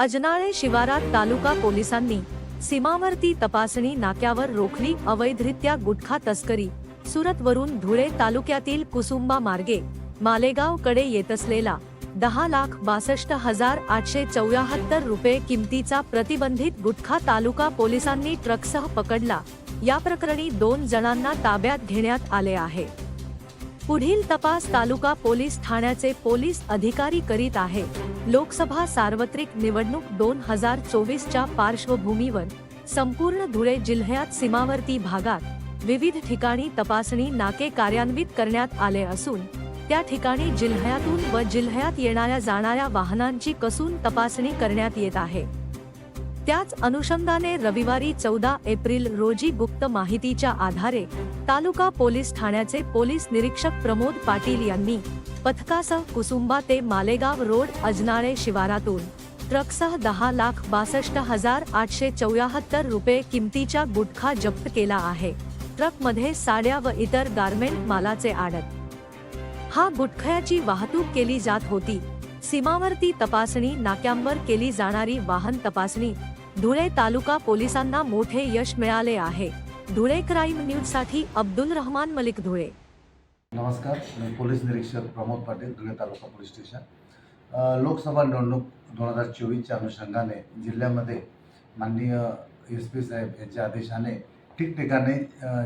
अजनाळे शिवारात तालुका पोलिसांनी सीमावर्ती तपासणी नाक्यावर रोखली अवैधरित्या गुटखा तस्करी. सुरतवरून धुळे तालुक्यातील कुसुंबा मार्गे मालेगावकडे येत असलेला दहा लाख बासष्ट हजार आठशे चौऱ्याहत्तर रुपये किमतीचा प्रतिबंधित गुटखा तालुका पोलिसांनी ट्रकसह पकडला. या प्रकरणी दोन जणांना ताब्यात घेण्यात आले आहे. पुढील तपास तालुका पोलीस ठाण्याचे पोलीस अधिकारी करीत आहे. लोकसभा सार्वत्रिक निवडणूक दोन हजार चोवीसच्या पार्श्वभूमीवर संपूर्ण धुळे जिल्ह्यात सीमावर्ती भागात विविध ठिकाणी तपासणी नाके कार्यान्वित करण्यात आले असून त्या ठिकाणी जिल्ह्यातून व जिल्ह्यात येणाऱ्या जाणाऱ्या वाहनांची कसून तपासणी करण्यात येत आहे. त्याच अनुषंगाने रविवारी चौदा एप्रिल रोजी गुप्त माहितीच्या आधारे तालुका पोलीस ठाण्याचे पोलीस निरीक्षक प्रमोद पाटील यांनी पथकासह कुसुंबा ते मालेगाव रोड अजनाळे शिवारातून ट्रकसह दहा लाख बासष्ट हजार आठशे चौऱ्याहत्तर रुपये किमतीच्या गुटखा जप्त केला आहे. ट्रकमध्ये साड्या व इतर गारमेंट मालाचे आडत. हा गुटख्याची वाहतूक केली जात होती. सीमावर्ती तपासणी नाक्यांवर केली जाणारी वाहन तपासणी. धुळे तालुका पोलिसांना मोठे यश मिळाले आहे. धुळे क्राईम न्यूजसाठी अब्दुल रहमान मलिक धुळे. नमस्कार मी पोलीस निरीक्षक प्रमोद पाटील धुळे तालुका पोलीस स्टेशन. लोकसभा निवडणूक दोन हजार चोवीसच्या अनुषंगाने जिल्ह्यामध्ये माननीय एस पी साहेब यांच्या आदेशाने ठिकठिकाणी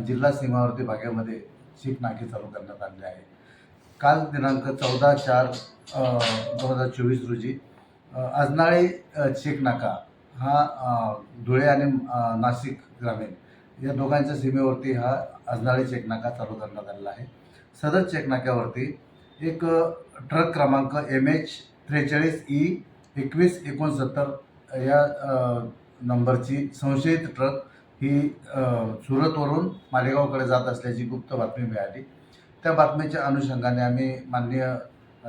जिल्हा सीमावर्ती भागामध्ये शीख नाके चालू करण्यात आले आहे. काल दिनांक चौदा चार दोन हजार चोवीस रोजी अजनाळी चेकनाका नाका हा धुळे आणि नाशिक ग्रामीण या दोघांच्या सीमेवरती हा अजनाळी चेकनाका चालू करण्यात आलेला आहे. सदर चेकनाक्यावरती एक ट्रक क्रमांक एम एच त्रेचाळीस ई एकवीस एकोणसत्तर या नंबरची संशयित ट्रक ही सुरतवरून मालेगावकडे जात असल्याची गुप्त बातमी मिळाली. त्या बातमीच्या अनुषंगाने आम्ही माननीय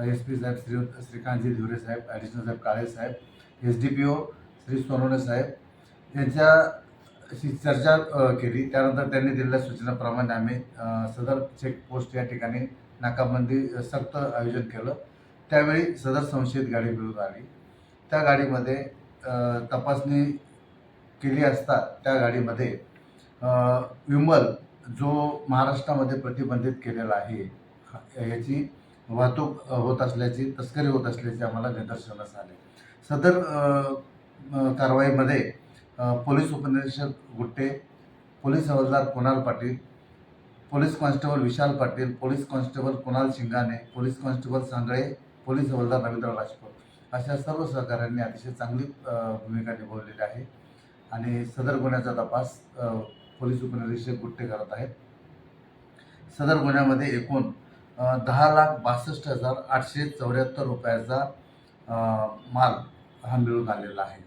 एस पी साहेब श्री श्रीकांतजी धिवरे साहेब ॲडिशनल साहेब काळे साहेब S D P O Shri Sonawane साहेब यांच्याशी चर्चा केली. त्यानंतर त्यांनी दिलेल्या सूचनेप्रमाणे आम्ही सदर चेकपोस्ट या ठिकाणी नाकाबंदी सक्त आयोजन केलं. त्यावेळी सदर संशयित गाडी मिळून आली. त्या गाडीमध्ये तपासणी केली असता त्या गाडीमध्ये विमल जो महाराष्ट्रामध्ये प्रतिबंधित केलेला आहे याची वाहतूक होत असल्याची तस्करी होत असल्याचे आम्हाला निदर्शनास आले. सदर कारवाईमध्ये पोलीस उपनिरीक्षक गुट्टे पोलीस हवालदार Kunal Patil police constable Vishal Patil police constable Kunal Shingane police constable Sangle police हवालदार रवींद्र राजपूत अशा सर्व सहकाऱ्यांनी अतिशय चांगली भूमिका निभावलेली आहे. आणि सदर गुन्ह्याचा तपास पोलीस उपनिरीक्षक गुट्टे करत आहेत. सदर गुन्ह्यामध्ये एकूण दहा लाख बासष्ट हजार आठशे चौऱ्याहत्तर रुपयाचा माल हा मिळून आलेला आहे.